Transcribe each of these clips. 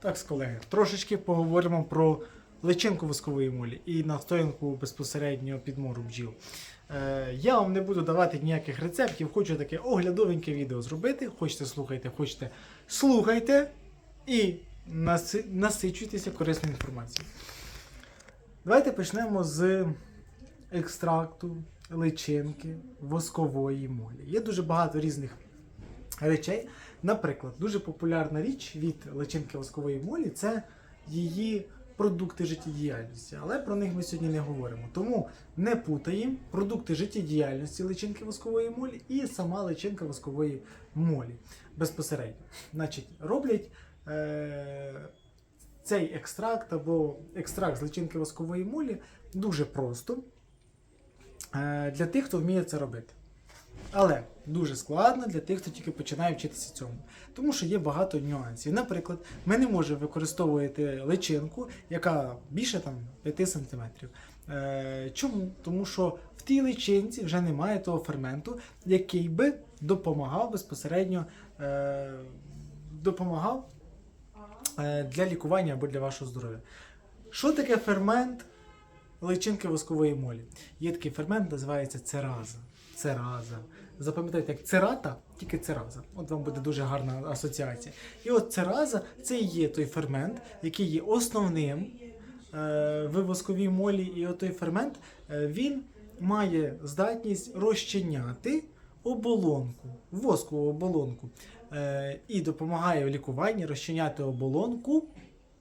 Так, з колеги, трошечки поговоримо про личинку воскової молі і настоянку безпосередньо підмору бджіл. Е, я вам не буду давати ніяких рецептів, хочу таке оглядовеньке відео зробити. Хочете слухайте, хочете слухайте і наси- насичуйтеся корисною інформацією. Давайте почнемо з екстракту личинки воскової молі. Є дуже багато різних речей. Наприклад, дуже популярна річ від личинки воскової молі це її продукти життєдіяльності. Але про них ми сьогодні не говоримо. Тому не путаємо продукти життєдіяльності личинки воскової молі і сама личинка воскової молі безпосередньо. Значить, роблять е- цей екстракт або екстракт з личинки воскової молі дуже просто е- для тих, хто вміє це робити. Але дуже складно для тих, хто тільки починає вчитися цьому. Тому що є багато нюансів. Наприклад, ми не можемо використовувати личинку, яка більше там 5 см. Е, чому? Тому що в тій личинці вже немає того ферменту, який би допомагав безпосередньо е, допомагав е, для лікування або для вашого здоров'я. Що таке фермент личинки воскової молі? Є такий фермент, називається цераза. Цераза. Запам'ятайте, як церата, тільки цераза. От вам буде дуже гарна асоціація. І от цераза це і є той фермент, який є основним е, в восковій молі. І от той фермент е, він має здатність розчиняти оболонку, воскову оболонку, е, і допомагає в лікуванні розчиняти оболонку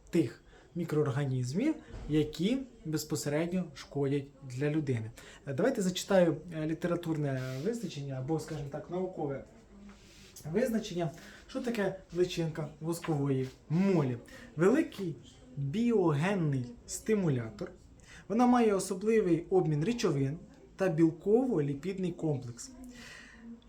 тих мікроорганізмів, які безпосередньо шкодять для людини. Е, Давайте зачитаю е, літературне визначення або, скажімо так, наукове визначення, що таке личинка воскової молі. Великий біогенний стимулятор. Вона має особливий обмін речовин та білково-ліпідний комплекс.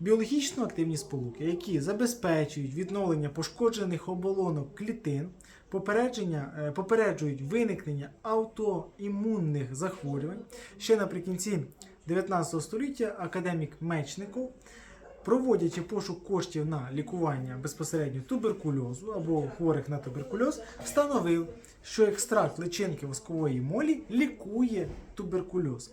Біологічно активні сполуки, які забезпечують відновлення пошкоджених оболонок клітин, попередження, е, попереджують виникнення аутоімунних захворювань. Ще наприкінці 19 століття академік Мечников, проводячи пошук коштів на лікування безпосередньо туберкульозу або хворих на туберкульоз, встановив, що екстракт личинки воскової молі лікує туберкульоз.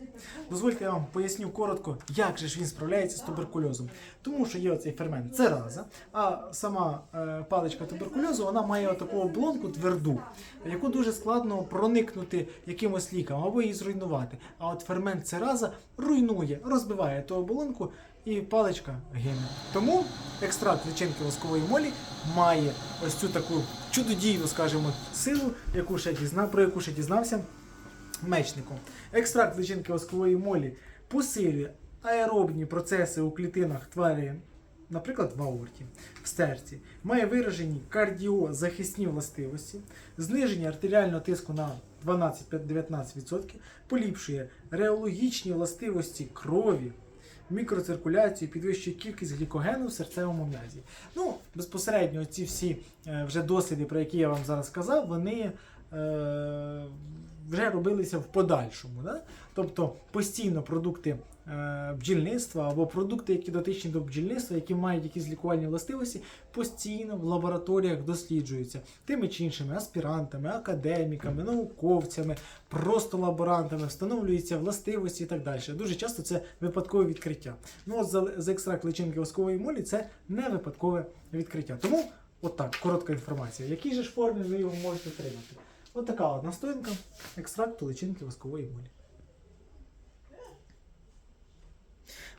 Дозвольте я вам поясню коротко, як же ж він справляється з туберкульозом. Тому що є оцей фермент цераза, а сама е, паличка туберкульозу вона має таку облонку тверду, яку дуже складно проникнути якимось ліком або її зруйнувати. А от фермент цераза руйнує, розбиває ту оболонку і паличка гине. Тому екстракт личинки воскової молі має ось цю таку чудодійну, скажімо, силу, яку ще дізна, про яку ще дізнався мечником. Екстракт личинки воскової молі посилює аеробні процеси у клітинах тварин, наприклад, в аорті, в серці, має виражені кардіозахисні властивості, зниження артеріального тиску на 12-19%, поліпшує реологічні властивості крові, мікроциркуляцію, підвищує кількість глікогену в серцевому м'язі. Ну, безпосередньо ці всі е, вже досліди, про які я вам зараз сказав, вони е, вже робилися в подальшому. Да? Тобто постійно продукти бджільництва або продукти, які дотичні до бджільництва, які мають якісь лікувальні властивості, постійно в лабораторіях досліджуються тими чи іншими аспірантами, академіками, науковцями, просто лаборантами, встановлюються властивості і так далі. Дуже часто це випадкове відкриття. Ну от за, за екстракт личинки воскової молі це не випадкове відкриття. Тому, от коротка інформація. Же ж формі ви його можете отримати? От така от настоянка екстракту личинки воскової молі.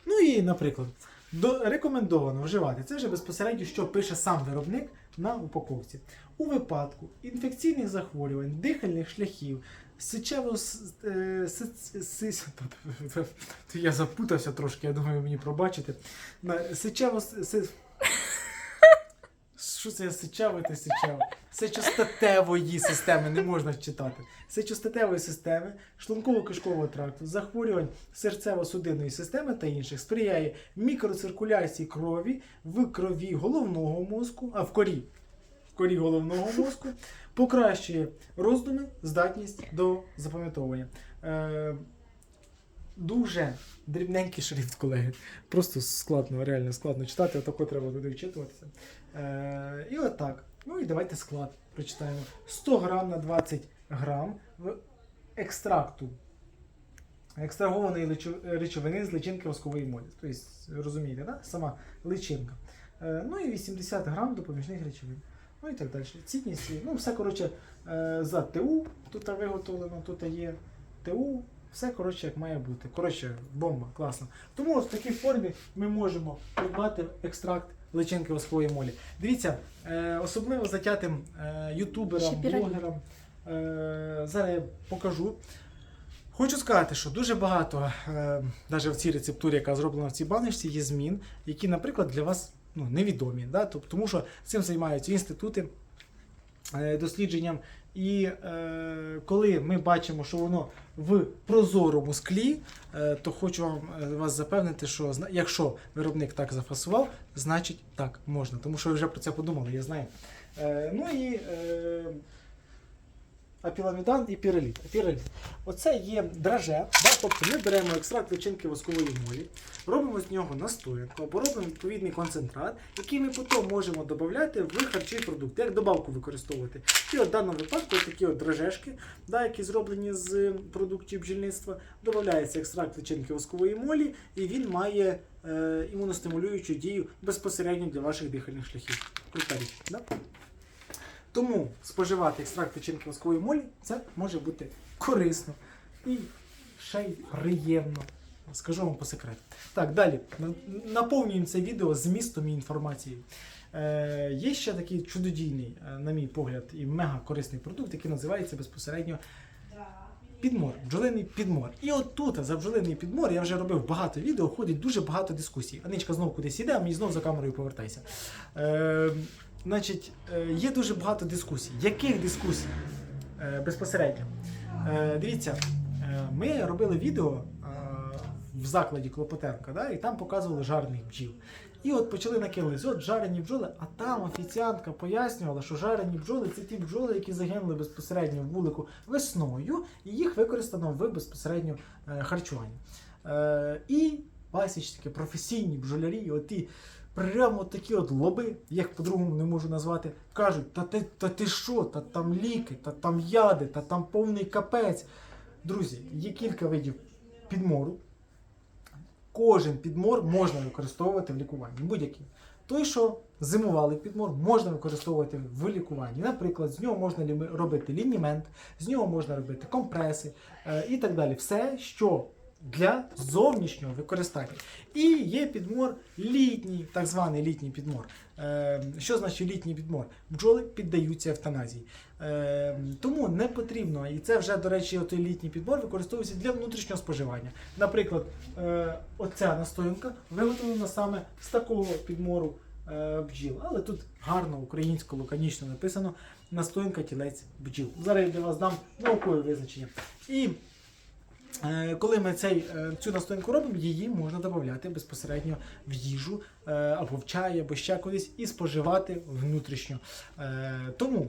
Ну і, наприклад, до, рекомендовано вживати. Це вже безпосередньо, що пише сам виробник на упаковці. У випадку інфекційних захворювань, дихальних шляхів, сечево е, я запутався трошки, я думаю, мені пробачите. Сечево що це сечево та сечево? Сечостатевої системи не можна читати. Сечостатевої системи, шлунково-кишкового тракту, захворювань серцево-судинної системи та інших сприяє мікроциркуляції крові в крові головного мозку, а в корі, в корі головного мозку, покращує роздуми, здатність до запам'ятовування. Е, дуже дрібненький шрифт, колеги. Просто складно, реально складно читати, отако треба туди вчитуватися. Е, і отак. Ну і давайте склад. прочитаємо 100 грам на 20 грам екстракту екстрагованої речовини з личинки воскової молі. Тобто, розумієте, да? сама личинка. Е, Ну і 80 грам допоміжних речовин. Ну і так далі. Цінність, ну все коротше е, за ТУ тут виготовлено, тут є ТУ, все коротше як має бути. Коротше, бомба, класно. Тому в такій формі ми можемо придбати екстракт личинки воскової молі. Дивіться, е, особливо затятим е, ютуберам, блогерам. Е, зараз я покажу. Хочу сказати, що дуже багато, навіть в цій рецептурі, яка зроблена в цій баночці, є змін, які, наприклад, для вас ну, невідомі. Да? Тому що цим займаються інститути дослідженням. І е, коли ми бачимо, що воно в прозорому склі, е, то хочу вам е, вас запевнити, що якщо виробник так зафасував, значить так можна. Тому що ви вже про це подумали, я знаю. Е, ну і е, апіламідан і піраліт. Апіраліт. Оце є драже, да? тобто ми беремо екстракт личинки воскової молі, робимо з нього настоянку або робимо відповідний концентрат, який ми потім можемо додати в харчові продукти, як добавку використовувати. І от в даному випадку такі от дрожжешки, да, які зроблені з продуктів бджільництва, додається екстракт личинки воскової молі, і він має е, імуностимулюючу дію безпосередньо для ваших дихальних шляхів. Крута річ, да? Тому споживати екстракт личинки воскової молі це може бути корисно і ще й приємно. Скажу вам по секрету. Так, далі. Наповнюємо це відео змістом і інформацією. Е, є ще такий чудодійний, е, на мій погляд, і мега корисний продукт, який називається безпосередньо підмор, бджолиний підмор. І от тут за бджолиний підмор я вже робив багато відео, ходить дуже багато дискусій. Аничка знову кудись іде, а мені знову за камерою повертайся. Е, значить, е, є дуже багато дискусій. Яких дискусій? Е, безпосередньо. Е, дивіться, ми робили відео в закладі Клопотенка, да, і там показували жарених бджіл. І от почали накинулись, от жарені бджоли, а там офіціантка пояснювала, що жарені бджоли це ті бджоли, які загинули безпосередньо в вулику весною, і їх використано в безпосередньо харчуванні. І пасічники, професійні бджолярі, оті прямо такі от лоби, як по-другому не можу назвати, кажуть: та ти, та ти що, та там ліки, та там яди, та там повний капець. Друзі, є кілька видів підмору. Кожен підмор можна використовувати в лікуванні. Будь-який. Той, що зимувалий підмор, можна використовувати в лікуванні. Наприклад, з нього можна робити лінімент, з нього можна робити компреси е, і так далі. Все, що для зовнішнього використання. І є підмор літній, так званий літній підмор. Е, що значить літній підмор? Бджоли піддаються евтаназії. Е, тому не потрібно, і це вже, до речі, той літній підбор використовується для внутрішнього споживання. Наприклад, е, оця настоянка виготовлена саме з такого підмору е, бджіл. Але тут гарно українсько, лаконічно написано настоянка тілець бджіл. Зараз я для вас дам наукове визначення. І Коли ми цей, е, цю настоянку робимо, її можна додати безпосередньо в їжу е, або в чай, або ще кудись і споживати внутрішньо. Е, Тому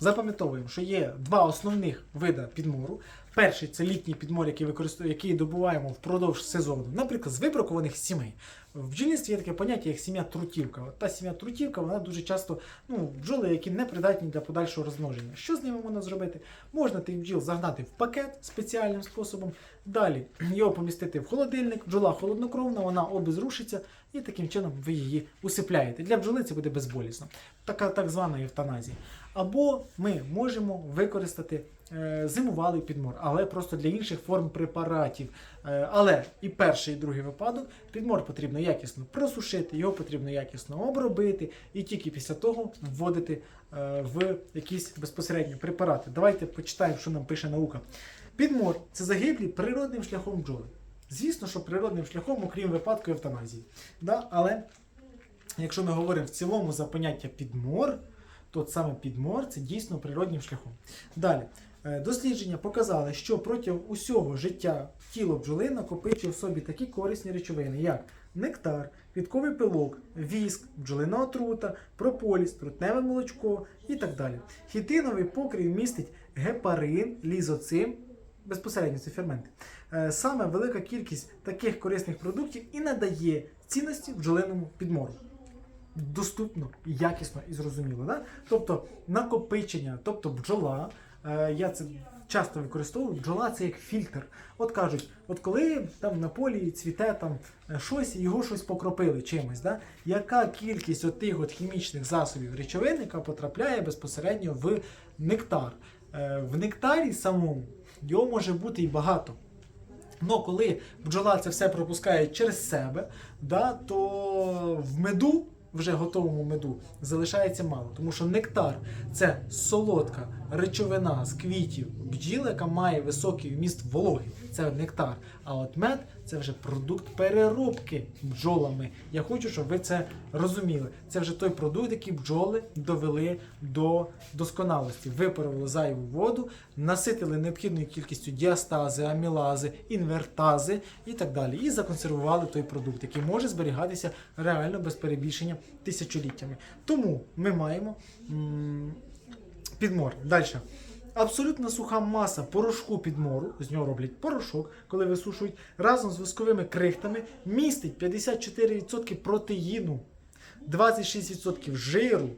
запам'ятовуємо, що є два основних види підмору. Перший це літній підмор, який який добуваємо впродовж сезону, наприклад, з вибракованих сімей. В бджільництві є таке поняття, як сім'я трутівка. Та сім'я трутівка, вона дуже часто ну, бджоли, які не придатні для подальшого розмноження. Що з ними можна зробити? Можна тих бджіл загнати в пакет спеціальним способом. Далі його помістити в холодильник, бджола холоднокровна, вона обезрушиться, і таким чином ви її усипляєте. Для бджоли це буде безболісно. Така так звана евтаназія. Або ми можемо використати е, зимувалий підмор, але просто для інших форм препаратів. Е, але і перший, і другий випадок підмор потрібно якісно просушити, його потрібно якісно обробити, і тільки після того вводити е, в якісь безпосередньо препарати. Давайте почитаємо, що нам пише наука. Підмор це загиблі природним шляхом бджоли. Звісно, що природним шляхом, окрім випадку евтаназії. Да? Але якщо ми говоримо в цілому за поняття підмор, то саме підмор це дійсно природнім шляхом. Далі. Е, Дослідження показали, що протягом усього життя тіло бджоли накопичує в собі такі корисні речовини, як нектар, квітковий пилок, віск, бджолина отрута, прополіс, трутневе молочко і так далі. Хітиновий покрив містить гепарин, лізоцим, безпосередньо це ферменти. Е, Саме велика кількість таких корисних продуктів і надає цінності бджолиному підмору. доступно, якісно і зрозуміло. Да? Тобто накопичення, тобто бджола, я це часто використовую, бджола це як фільтр. От кажуть, от коли там на полі цвіте там е, щось, його щось покропили чимось, да? яка кількість от тих от хімічних засобів речовин, яка потрапляє безпосередньо в нектар. Е, В нектарі самому його може бути і багато. Но коли бджола це все пропускає через себе, да, то в меду, вже готовому меду, залишається мало. Тому що нектар це солодка речовина з квітів бджіл, яка має високий вміст вологи. Це нектар. А от мед це вже продукт переробки бджолами. Я хочу, щоб ви це розуміли. Це вже той продукт, який бджоли довели до досконалості. Випарували зайву воду, наситили необхідною кількістю діастази, амілази, інвертази і так далі. І законсервували той продукт, який може зберігатися реально без перебільшення тисячоліттями. Тому ми маємо підмор. Далі. Абсолютно суха маса порошку підмору, з нього роблять порошок, коли висушують, разом з восковими крихтами містить 54% протеїну, 26% жиру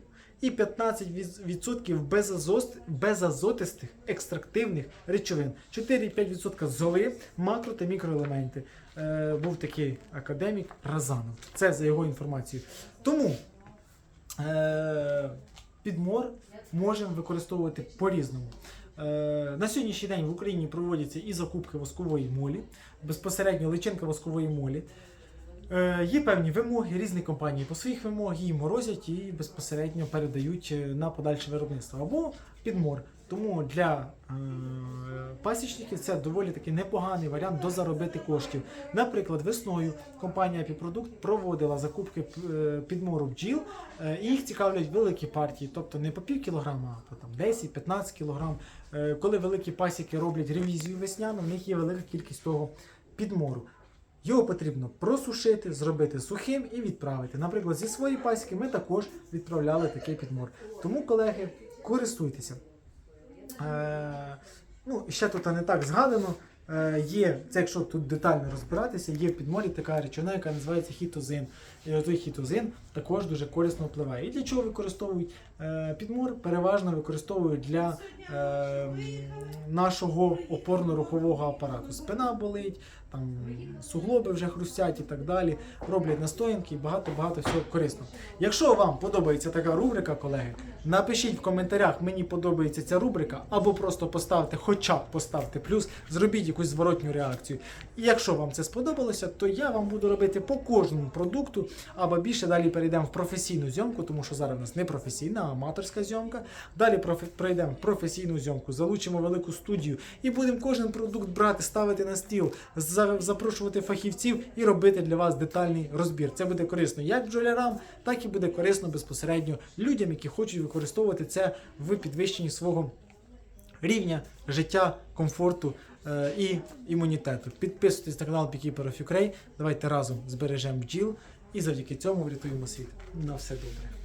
і 15% безазотистих екстрактивних речовин, 4,5% золи, макро та мікроелементи. Е, був такий академік Разанов. Це за його інформацією. Тому е, підмор можемо використовувати по-різному. Е, На сьогоднішній день в Україні проводяться і закупки воскової молі, безпосередньо личинка воскової молі. Е, Є певні вимоги, різні компанії по своїх вимогах її морозять і безпосередньо передають на подальше виробництво або підмор. Тому для пасічників це доволі таки непоганий варіант дозаробити коштів. Наприклад, весною компанія Епіпродукт проводила закупки е, підмору бджіл, е, і їх цікавлять великі партії, тобто не по пів кілограма, а там 10-15 кілограм. Е, Коли великі пасіки роблять ревізію весняну, в них є велика кількість того підмору. Його потрібно просушити, зробити сухим і відправити. Наприклад, зі своєї пасіки ми також відправляли такий підмор. Тому, колеги, користуйтеся. Ну, ще тут не так згадано. Е, є, це якщо тут детально розбиратися, є в підморі така речовина, яка називається хітозин. І той хітозин також дуже корисно впливає. І для чого використовують е, підмор? Переважно використовують для е, нашого опорно-рухового апарату. Спина болить, там суглоби вже хрустять і так далі. Роблять настоянки і багато-багато всього корисно. Якщо вам подобається така рубрика, колеги, напишіть в коментарях, мені подобається ця рубрика, або просто поставте, хоча б поставте плюс, зробіть якусь зворотню реакцію. І якщо вам це сподобалося, то я вам буду робити по кожному продукту, або більше далі перейдемо в професійну зйомку, тому що зараз у нас не професійна, а аматорська зйомка. Далі перейдемо в професійну зйомку, залучимо велику студію і будемо кожен продукт брати, ставити на стіл, запрошувати фахівців і робити для вас детальний розбір. Це буде корисно як бджолярам, так і буде корисно безпосередньо людям, які хочуть використовувати це в підвищенні свого рівня життя, комфорту е, і імунітету. Підписуйтесь на канал Beekeeper of Ukraine. Давайте разом збережемо бджіл і завдяки цьому врятуємо світ. На все добре.